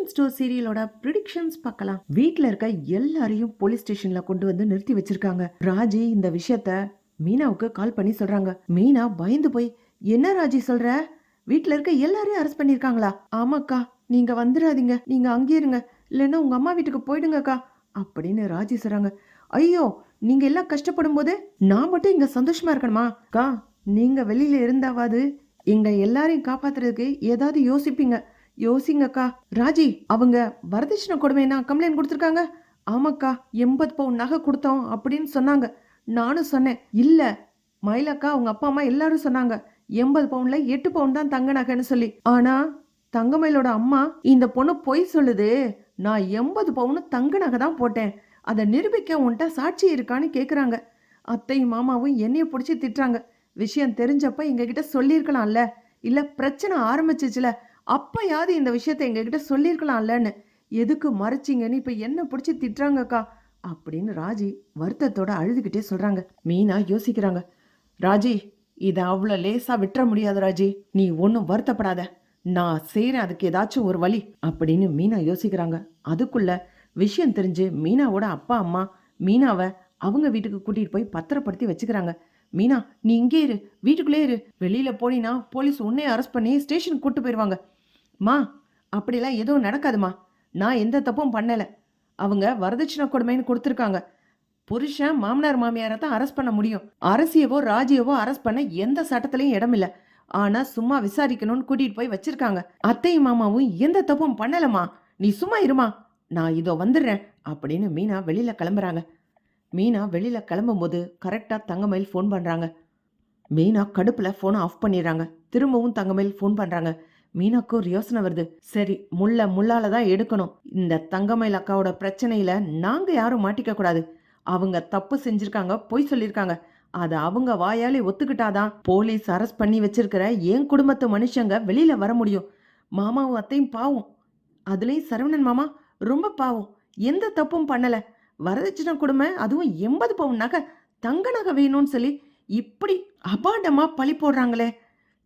Pandian store சீரியலோட predictions பார்க்கலாம். வீட்டில் இருக்க எல்லாரையும் போலீஸ் ஸ்டேஷன்ல கொண்டு வந்து நிறுத்தி வச்சிருக்காங்க. ராஜி இந்த விஷயத்த மீனாவுக்கு கால் பண்ணி சொல்றாங்க. மீனா பயந்து போய் என்ன ராஜி சொல்ற? வீட்டில் இருக்க எல்லாரையும் அரெஸ்ட் பண்ணியிருக்காங்களா ஆமாக்கா நீங்க வந்துடாதீங்க. நீங்க அங்கே இருங்க. இல்லைன்னா உங்க அம்மா வீட்டுக்கு போயிடுங்கக்கா. அப்படின்னு ராஜி சொல்றாங்க. ஐயோ நீங்க எல்லாம் கஷ்டப்படும் போது நான் மட்டும் இங்க சந்தோஷமா இருக்கணுமா? அக்கா நீங்க வெளியில இருந்தாவாது எங்க எல்லாரையும் காப்பாத்துறதுக்கு ஏதாவது யோசிப்பீங்க. யோசிங்கக்கா. ராஜி அவங்க வரதட்சணை கொடுமைனா கம்ப்ளைண்ட் கொடுத்துருக்காங்க. ஆமாக்கா எண்பது பவுன் நகை கொடுத்தோம் அப்படின்னு சொன்னாங்க. நானும் சொன்னேன் இல்லை மயிலக்கா அவங்க அப்பா அம்மா எல்லாரும் சொன்னாங்க. எண்பது பவுன்ல எட்டு பவுன் தான் தங்க நகைன்னு சொல்லி. ஆனா தங்கமயிலோட அம்மா இந்த பொண்ணு பொய் சொல்லுது. நான் எண்பது பவுன் தங்க நகை தான் போட்டேன். அதை நிரூபிக்க உன்கிட்ட சாட்சி இருக்கான்னு கேட்குறாங்க அத்தையும் மாமாவும் என்னைய பிடிச்சி திட்டுறாங்க. விஷயம் தெரிஞ்சப்ப எங்ககிட்ட சொல்லியிருக்கலாம்ல. இல்லை பிரச்சனை ஆரம்பிச்சிச்சுல. அப்பயாவது இந்த விஷயத்தை எங்ககிட்ட சொல்லியிருக்கலாம்லன்னு. எதுக்கு மறைச்சிங்கன்னு இப்போ என்ன பிடிச்சி திட்டுறாங்கக்கா? அப்படின்னு ராஜி வருத்தத்தோட அழுதுகிட்டே சொல்கிறாங்க மீனா யோசிக்கிறாங்க. ராஜி இதை அவ்வளோ லேசாக விட்டுற முடியாது ராஜி. நீ ஒன்றும் வருத்தப்படாத. நான் செய்கிறேன் அதுக்கு ஏதாச்சும் ஒரு வழி அப்படின்னு மீனா யோசிக்கிறாங்க. அதுக்குள்ள விஷயம் தெரிஞ்சு மீனாவோட அப்பா அம்மா மீனாவை அவங்க வீட்டுக்கு கூட்டிகிட்டு போய் பத்திரப்படுத்தி வச்சுக்கிறாங்க. மீனா நீ இங்கே இரு. வீட்டுக்குள்ளே இரு. வெளியில் போனீன்னா போலீஸ் உன்னையே அரெஸ்ட் பண்ணி ஸ்டேஷனுக்கு கூட்டு போயிடுவாங்க மா அப்படிலாம் எதுவும் நடக்காதுமா. நான் எந்த தப்பும் பண்ணலை. அவங்க வரதட்சணை கொடுமைன்னு கொடுத்துருக்காங்க. புருஷன் மாமனார் மாமியாரை தான் அரெஸ்ட் பண்ண முடியும். அரசியவோ ராஜியவோ அரெஸ்ட் பண்ண எந்த சட்டத்திலையும் இடமில்லை. ஆனால் சும்மா விசாரிக்கணும்னு கூட்டிகிட்டு போய் வச்சிருக்காங்க. அத்தையும் மாமாவும் எந்த தப்பும் பண்ணலைம்மா. நீ சும்மா இருமா. நான் இதோ வந்துடுறேன் அப்படின்னு மீனா வெளியில் கிளம்புறாங்க. மீனா வெளியில் கிளம்பும்போது கரெக்டாக தங்கமயில் ஃபோன் பண்ணுறாங்க மீனா கடுப்பில் ஃபோனை ஆஃப் பண்ணிடுறாங்க. திரும்பவும் தங்கமயில் ஃபோன் பண்ணுறாங்க மீனாக்கு ஒரு யோசனை வருது. சரி முள்ள முள்ளால தான் எடுக்கணும். இந்த தங்கமயில் அக்காவோட பிரச்சனையில் நாங்கள் யாரும் மாட்டிக்க கூடாது. அவங்க தப்பு செஞ்சிருக்காங்க பொய் சொல்லியிருக்காங்க அதை அவங்க வாயாலே ஒத்துக்கிட்டாதான் போலீஸ் அரெஸ்ட் பண்ணி வச்சிருக்கிற என் குடும்பத்து மனுஷங்க வெளியில வர முடியும். மாமாவும் அத்தையும் பாவம். அதுலேயும் சரவணன் மாமா ரொம்ப பாவம். எந்த தப்பும் பண்ணலை. வரதட்சணை கொடுமை அதுவும் எண்பது பவுன் நகை தங்க நகை வேணும்னு சொல்லி இப்படி அபாண்டமா பழி போடுறாங்களே.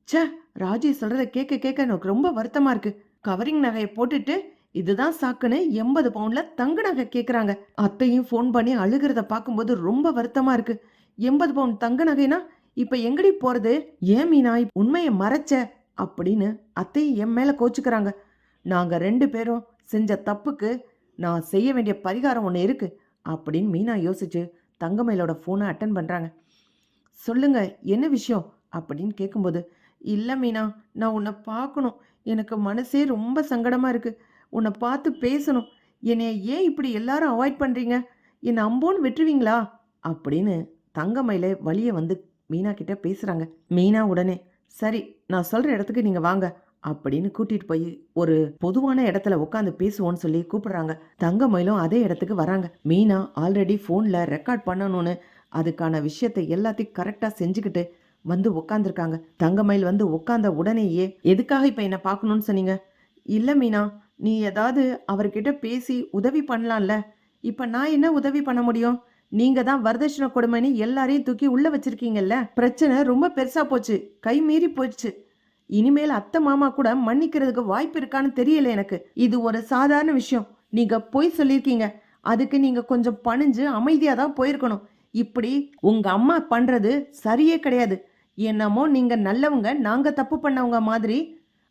ச்சே ராஜி சொல்றத கேட்க கேட்க எனக்கு ரொம்ப வருத்தமா இருக்கு. கவரிங் நகையை போட்டுட்டு இதுதான் சாக்குன்னு எண்பது பவுன்ல தங்க நகை கேட்குறாங்க அத்தையும் ஃபோன் பண்ணி அழுகிறத பார்க்கும்போது ரொம்ப வருத்தமா இருக்கு. எண்பது பவுன் தங்க நகைனா இப்ப எங்கடி போறது? ஏன் மீனா உண்மையை மறைச்ச அப்படின்னு அத்தையும் என் மேல கோச்சுக்கிறாங்க. நாங்க ரெண்டு பேரும் செஞ்ச தப்புக்கு நான் செய்ய வேண்டிய பரிகாரம் ஒன்று இருக்குது அப்படின்னு மீனா யோசிச்சு தங்கமயிலோட ஃபோனை அட்டன் பண்றாங்க. சொல்லுங்க என்ன விஷயம்? அப்படின்னு கேட்கும்போது இல்லை மீனா நான் உன்னை பார்க்கணும். எனக்கு மனசே ரொம்ப சங்கடமா இருக்கு. உன்னை பார்த்து பேசணும். என்னைய ஏன் இப்படி எல்லாரும் அவாய்ட் பண்றீங்க? என்னை அம்போன்னு வெட்டுருவீங்களா அப்படின்னு தங்கமயில வழியை வந்து மீனா கிட்ட பேசுறாங்க. மீனா உடனே சரி நான் சொல்ற இடத்துக்கு நீங்க வாங்க. அப்படின்னு கூட்டிட்டு போய் ஒரு பொதுவான இடத்துல உட்காந்து பேசுவோன்னு சொல்லி கூப்பிடுறாங்க. தங்கமயிலும் அதே இடத்துக்கு வராங்க. மீனா ஆல்ரெடி ஃபோனில் ரெக்கார்ட் பண்ணணும்னு அதுக்கான விஷயத்தை எல்லாத்தையும் கரெக்டாக செஞ்சுக்கிட்டு வந்து உட்காந்துருக்காங்க தங்கமயில் வந்து உட்காந்த உடனேயே எதுக்காக இப்போ என்னை பார்க்கணும்னு சொன்னீங்க? இல்லை மீனா நீ ஏதாவது அவர்கிட்ட பேசி உதவி பண்ணலாம்ல. இப்போ நான் என்ன உதவி பண்ண முடியும்? நீங்க தான் வரதட்சணை கொடுமைன்னு எல்லாரையும் தூக்கி உள்ள வச்சிருக்கீங்கல்ல. பிரச்சனை ரொம்ப பெருசா போச்சு. கை மீறி போச்சு இனிமேல் அத்தை மாமா கூட மன்னிக்கிறதுக்கு வாய்ப்பு இருக்கான்னு தெரியல எனக்கு. இது ஒரு சாதாரண விஷயம். நீங்க பொய் சொல்லியிருக்கீங்க. அதுக்கு நீங்க கொஞ்சம் பணிஞ்சு அமைதியாக தான் போயிருக்கணும். இப்படி உங்க அம்மா பண்றது சரியே கிடையாது. என்னமோ நீங்க நல்லவங்க நாங்க தப்பு பண்ணவங்க மாதிரி.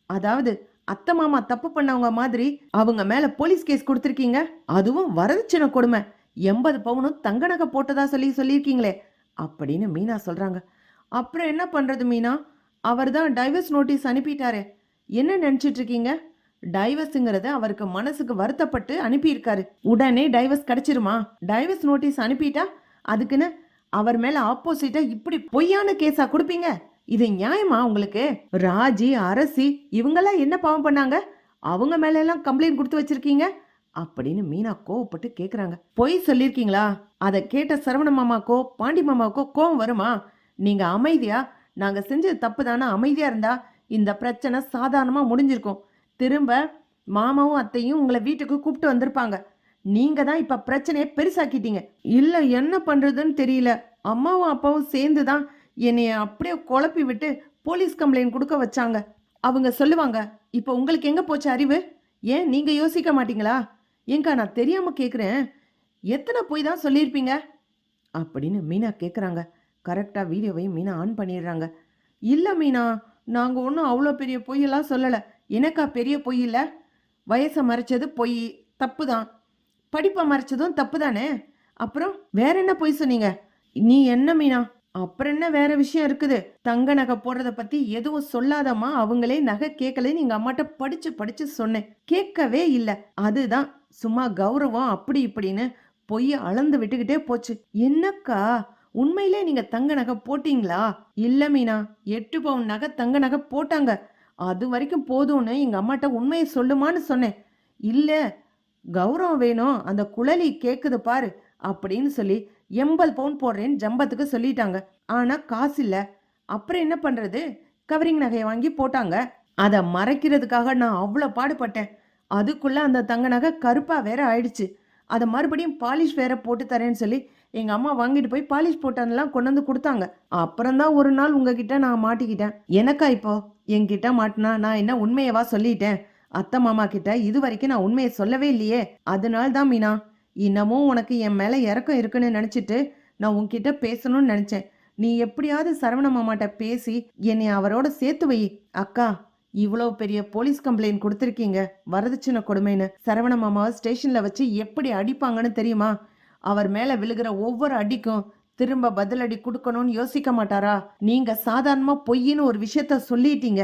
அதாவது அத்தை மாமா தப்பு பண்ணவங்க மாதிரி அவங்க மேல போலீஸ் கேஸ் கொடுத்துருக்கீங்க. அதுவும் வரதட்சணை கொடுமை. எண்பது பவுனும் தங்க நகை போட்டதா சொல்லி சொல்லியிருக்கீங்களே. அப்படின்னு மீனா சொல்றாங்க. அப்புறம் என்ன பண்றது மீனா? அவர் தான் டைவர்ஸ் நோட்டீஸ் அனுப்பிட்டாரு. என்ன நினச்சிட்டு இருக்கீங்க டைவர்ஸுங்கிறத அவருக்கு மனசுக்கு வருத்தப்பட்டு அனுப்பியிருக்காரு. உடனே டைவர்ஸ் கிடைச்சிருமா? டைவர்ஸ் நோட்டீஸ் அனுப்பிட்டா அதுக்குன்னு அவர் மேல ஆப்போசிட்டா இப்படி பொய்யான கேஸா கொடுப்பீங்க? இது நியாயமா உங்களுக்கு? ராஜி அரசி இவங்கெல்லாம் என்ன பாவம் பண்ணாங்க? அவங்க மேல எல்லாம் கம்ப்ளைண்ட் கொடுத்து வச்சிருக்கீங்க? அப்படின்னு மீனா கோவப்பட்டு கேட்குறாங்க பொய் சொல்லியிருக்கீங்களா? அதை கேட்ட சரவண மாமாக்கோ பாண்டி மாமாவுக்கோ கோவம் வருமா? நீங்கள் அமைதியாக நாங்கள் செஞ்சது தப்பு தானே அமைதியாக இருந்தா இந்த பிரச்சனை சாதாரணமாக முடிஞ்சிருக்கும். திரும்ப மாமாவும் அத்தையும் உங்களை வீட்டுக்கு கூப்பிட்டு வந்திருப்பாங்க. நீங்கள் தான் இப்போ பிரச்சனையை பெருசாக்கிட்டீங்க. இல்லை என்ன பண்ணுறதுன்னு தெரியல. அம்மாவும் அப்பாவும் சேர்ந்து தான் என்னைய அப்படியே குழப்பி விட்டு போலீஸ் கம்ப்ளைண்ட் கொடுக்க வச்சாங்க. அவங்க சொல்லுவாங்க இப்போ உங்களுக்கு எங்கே போச்சு அறிவு? ஏன் நீங்கள் யோசிக்க மாட்டீங்களா? ஏங்கா நான் தெரியாமல் கேட்குறேன் எத்தனை பொய் தான் சொல்லியிருப்பீங்க? அப்படின்னு மீனா கேட்குறாங்க கரெக்டாக வீடியோவையும் மீனா ஆன் பண்ணிடுறாங்க. இல்லை மீனா நாங்கள் ஒன்றும் அவ்வளோ பெரிய பொய்யெல்லாம் சொல்லலை. எனக்கா பெரிய பொய் இல்லை? வயசை மறைச்சது பொய் தப்பு தான் படிப்பை மறைச்சதும் தப்பு தானே அப்புறம் வேற என்ன பொய் சொன்னீங்க? நீ என்ன மீனா? அப்புறம் என்ன வேற விஷயம் இருக்குது? தங்க நகை போடுறத பத்தி எதுவும் சொல்லாதம்மா. அவங்களே நகை கேட்கலன்னு எங்க அம்மாட்ட படிச்சு படிச்சு சொன்னேன். கேட்கவே இல்லை. அதுதான் சும்மா கௌரவம் அப்படி இப்படின்னு பொய்ய அளந்து விட்டுக்கிட்டே போச்சு. என்னக்கா? உண்மையிலே நீங்க தங்க நகை போட்டீங்களா? இல்ல மீனா எட்டு பவுன் நகை தங்க நகை போட்டாங்க. அது வரைக்கும் போதும்னு எங்க அம்மாட்ட உண்மையை சொல்லுமான்னு சொன்னேன். இல்ல கௌரவம் வேணும். அந்த குழலி கேக்குது பாரு அப்படின்னு சொல்லி எண்பது பவுன் போடுறேன்னு ஜம்பத்துக்கு சொல்லிட்டாங்க. ஆனா காசு இல்ல. அப்புறம் என்ன பண்றது? கவரிங் நகையை வாங்கி போட்டாங்க. அதை மறைக்கிறதுக்காக நான் அவ்வளோ பாடுபட்டேன். அதுக்குள்ள அந்த தங்க நகை கருப்பா வேற ஆயிடுச்சு. அதை மறுபடியும் பாலிஷ் வேற போட்டு தரேன்னு சொல்லி எங்கள் அம்மா வாங்கிட்டு போய் பாலிஷ் போட்டதெல்லாம் கொண்டு வந்து கொடுத்தாங்க. அப்புறம் தான் ஒரு நாள் உங்ககிட்ட நான் மாட்டிக்கிட்டேன். எனக்கா இப்போ? என்கிட்ட மாட்டினா நான் என்ன உண்மையவா சொல்லிட்டேன்? அத்தை மாமா கிட்ட இது வரைக்கும் நான் உண்மையை சொல்லவே இல்லையே. அதனால தான் மீனா இன்னமும் உனக்கு என் மேலே இறக்கம் இருக்குன்னு நினச்சிட்டு நான் உன்கிட்ட பேசணும்னு நினச்சேன். நீ எப்படியாவது சரவண மாமாட்ட பேசி என்னை அவரோட சேர்த்து வை. அக்கா இவ்வளோ பெரிய போலீஸ் கம்ப்ளைண்ட் கொடுத்துருக்கீங்க. வரதட்சணை கொடுமைன்னு சரவண மாமாவை ஸ்டேஷனில் வச்சு எப்படி அடிப்பாங்கன்னு தெரியுமா? அவர் மேல விழுகிற ஒவ்வொரு அடிக்கும் திரும்ப பதிலடி கொடுக்கணும்னு யோசிக்க மாட்டாரா? நீங்க சாதாரணமா பொய்ன்னு ஒரு விஷயத்த சொல்லிட்டீங்க.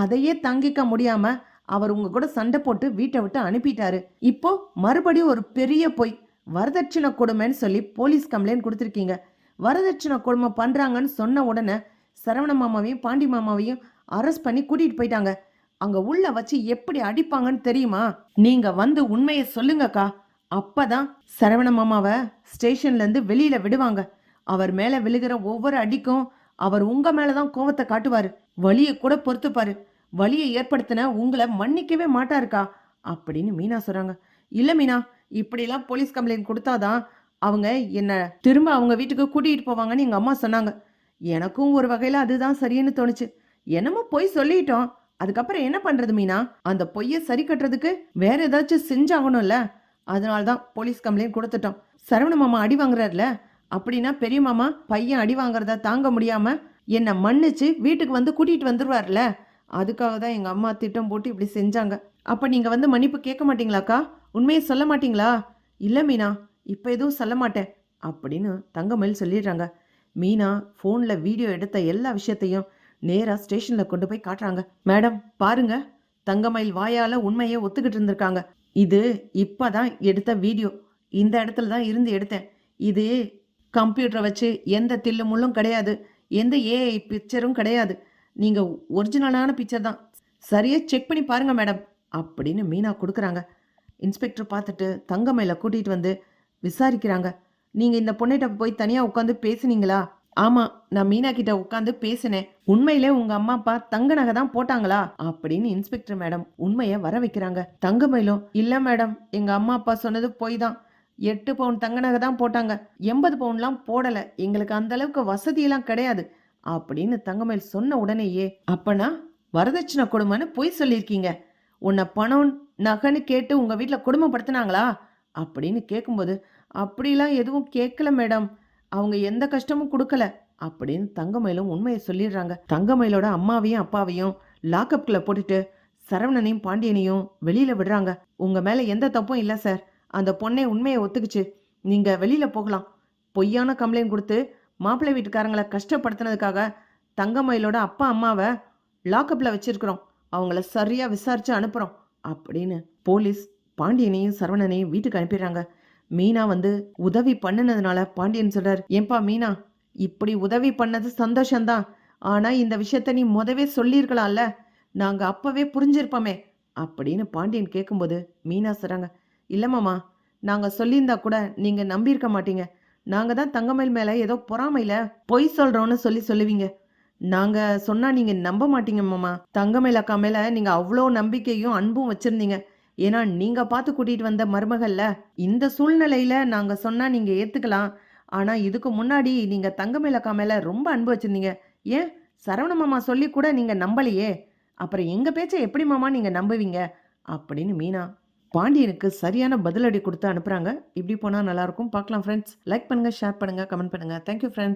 அதையே தங்கிக்க முடியாம அவர் உங்க கூட சண்டை போட்டு வீட்டை விட்டு அனுப்பிட்டாரு. இப்போ மறுபடியும் ஒரு பெரிய பொய் வரதட்சணை கொடுமைன்னு சொல்லி போலீஸ் கம்ப்ளைண்ட் கொடுத்துருக்கீங்க. வரதட்சணை கொடுமை பண்றாங்கன்னு சொன்ன உடனே சரவண மாமாவையும் பாண்டி மாமாவையும் அரெஸ்ட் பண்ணி கூட்டிட்டு போயிட்டாங்க. அங்க உள்ள வச்சு எப்படி அடிப்பாங்கன்னு தெரியுமா? நீங்க வந்து உண்மையை சொல்லுங்கக்கா. அப்பதான் சரவண மாமாவை ஸ்டேஷன்லேருந்து வெளியில் வெளியில விடுவாங்க. அவர் மேல விழுகிற ஒவ்வொரு அடிக்கும் அவர் உங்க மேலதான் கோவத்தை காட்டுவாரு. வழியை கூட பொறுத்துப்பாரு. வழியை ஏற்படுத்தின உங்களை மன்னிக்கவே மாட்டாருக்கா? அப்படின்னு மீனா சொல்றாங்க. இல்ல மீனா இப்படிலாம் போலீஸ் கம்ப்ளைண்ட் கொடுத்தாதான் அவங்க என்ன திரும்ப அவங்க வீட்டுக்கு கூட்டிகிட்டு போவாங்கன்னு எங்கள் அம்மா சொன்னாங்க. எனக்கும் ஒரு வகையில் அதுதான் சரின்னு தோணுச்சு. என்னமோ பொய் சொல்லிட்டோம். அதுக்கப்புறம் என்ன பண்ணுறது மீனா? அந்த பொய்யை சரி கட்டுறதுக்கு வேற ஏதாச்சும் செஞ்சாகணும்ல? அதனால தான் போலீஸ் கம்ப்ளைண்ட் கொடுத்துட்டோம். சரவண மாமா அடி வாங்குறாருல அப்படின்னா பெரிய மாமா பையன் அடி வாங்குறத தாங்க முடியாம என்னை மன்னிச்சு வீட்டுக்கு வந்து கூட்டிகிட்டு வந்துடுவார்ல அதுக்காக தான் எங்கள் அம்மா திட்டம் போட்டு இப்படி செஞ்சாங்க. அப்போ நீங்கள் வந்து மன்னிப்பு கேட்க மாட்டீங்களாக்கா? உண்மையை சொல்ல மாட்டீங்களா? இல்லை மீனா இப்போ எதுவும் சொல்ல மாட்டேன் அப்படின்னு தங்கமயில் சொல்லிடுறாங்க. மீனா ஃபோனில் வீடியோ எடுத்த எல்லா விஷயத்தையும் நேராக ஸ்டேஷனில் கொண்டு போய் காட்டுறாங்க. மேடம் பாருங்க தங்கமயில் வாயால் உண்மையை ஒத்துக்கிட்டு இருந்திருக்காங்க. இது இப்போ தான் எடுத்த வீடியோ. இந்த இடத்துல தான் இருந்து எடுத்தேன். இது கம்ப்யூட்டரை வச்சு எந்த தில்லு முள்ளும் கிடையாது. எந்த ஏஐ பிக்சரும் கிடையாது. நீங்கள் ஒரிஜினலான பிக்சர் தான். சரியாக செக் பண்ணி பாருங்கள் மேடம் அப்படின்னு மீனா கொடுக்குறாங்க. இன்ஸ்பெக்டர் பார்த்துட்டு தங்கமயில கூட்டிகிட்டு வந்து விசாரிக்கிறாங்க. நீங்கள் இந்த பொண்ணிட்ட போய் தனியாக உட்காந்து பேசுனீங்களா? ஆமாம் நான் மீனா கிட்ட உட்காந்து பேசினேன். உண்மையிலே உங்க அம்மா அப்பா தங்க நகை தான் போட்டாங்களா? அப்படின்னு இன்ஸ்பெக்டர் மேடம் உண்மையை வர வைக்கிறாங்க. தங்கமயிலும் இல்ல மேடம் எங்க அம்மா அப்பா சொன்னது பொய் தான். எட்டு பவுன் தங்க நகை தான் போட்டாங்க. எண்பது பவுன்லாம் போடல. எங்களுக்கு அந்த அளவுக்கு வசதியெல்லாம் கிடையாது. அப்படின்னு தங்கமயில் சொன்ன உடனேயே அப்பனா வரதட்சணை கொடுமைன்னு பொய் சொல்லியிருக்கீங்க. உன்னை பணம் நகைன்னு கேட்டு உங்க வீட்டில் குடும்பப்படுத்தினாங்களா? அப்படின்னு கேட்கும்போது அப்படிலாம் எதுவும் கேட்கல மேடம் அவங்க எந்த கஷ்டமும் கொடுக்கல அப்படின்னு தங்கமயிலும் உண்மையை சொல்லிடுறாங்க. தங்கமயிலோட அம்மாவையும் அப்பாவையும் லாக்அப்ல போட்டுட்டு சரவணனையும் பாண்டியனையும் வெளியில விடுறாங்க. உங்க மேல எந்த தப்பும் இல்லை சார். அந்த பொண்ணை உண்மையை ஒத்துக்குச்சு. நீங்க வெளியில போகலாம். பொய்யான கம்ப்ளைண்ட் கொடுத்து மாப்பிள்ளை வீட்டுக்காரங்களை கஷ்டப்படுத்தினதுக்காக தங்கமயிலோட அப்பா அம்மாவை லாக்அப்ல வச்சிருக்கிறோம். அவங்கள சரியா விசாரிச்சு அனுப்புறோம் அப்படின்னு போலீஸ் பாண்டியனையும் சரவணனையும் வீட்டுக்கு அனுப்பிடுறாங்க. மீனா வந்து உதவி பண்ணுனதுனால பாண்டியன் சொல்றார் ஏன்பா மீனா இப்படி உதவி பண்ணது சந்தோஷம்தான். ஆனா இந்த விஷயத்த நீ முதவே சொல்லியிருக்கலாம்ல. நாங்க அப்பவே புரிஞ்சிருப்போமே அப்படின்னு பாண்டியன் கேட்கும்போது மீனா சொல்றாங்க இல்ல மாமா நாங்க சொல்லியிருந்தா கூட நீங்க நம்பியிருக்க மாட்டீங்க. நாங்க தான் தங்கமயில் மேல ஏதோ பொறாமையில பொய் சொல்றோம்னு சொல்லி சொல்லுவீங்க. நாங்க சொன்னா நீங்க நம்ப மாட்டீங்க மாமா. தங்கமயில் அக்கா மேல நீங்க அவ்வளோ நம்பிக்கையும் அன்பும் வச்சிருந்தீங்க. ஏன்னா நீங்கள் பார்த்து கூட்டிகிட்டு வந்த மருமகள்ல இந்த சூழ்நிலையில் நாங்கள் சொன்னால் நீங்கள் ஏற்றுக்கலாம் ஆனால் இதுக்கு முன்னாடி நீங்கள் தங்கமேல அக்கா ரொம்ப அன்பு வச்சிருந்தீங்க. ஏன்? சரவண மாமா சொல்லி கூட நீங்கள் நம்பலையே. அப்புறம் எங்கள் பேச்சை எப்படி மாமா நீங்கள் நம்புவீங்க? அப்படின்னு மீனா பாண்டியனுக்கு சரியான பதிலடி கொடுத்து அனுப்புறாங்க. இப்படி போனால் நல்லாயிருக்கும் பார்க்கலாம் ஃப்ரெண்ட்ஸ் லைக் பண்ணுங்க ஷேர் பண்ணுங்க கமெண்ட் பண்ணுங்க. Thank you friends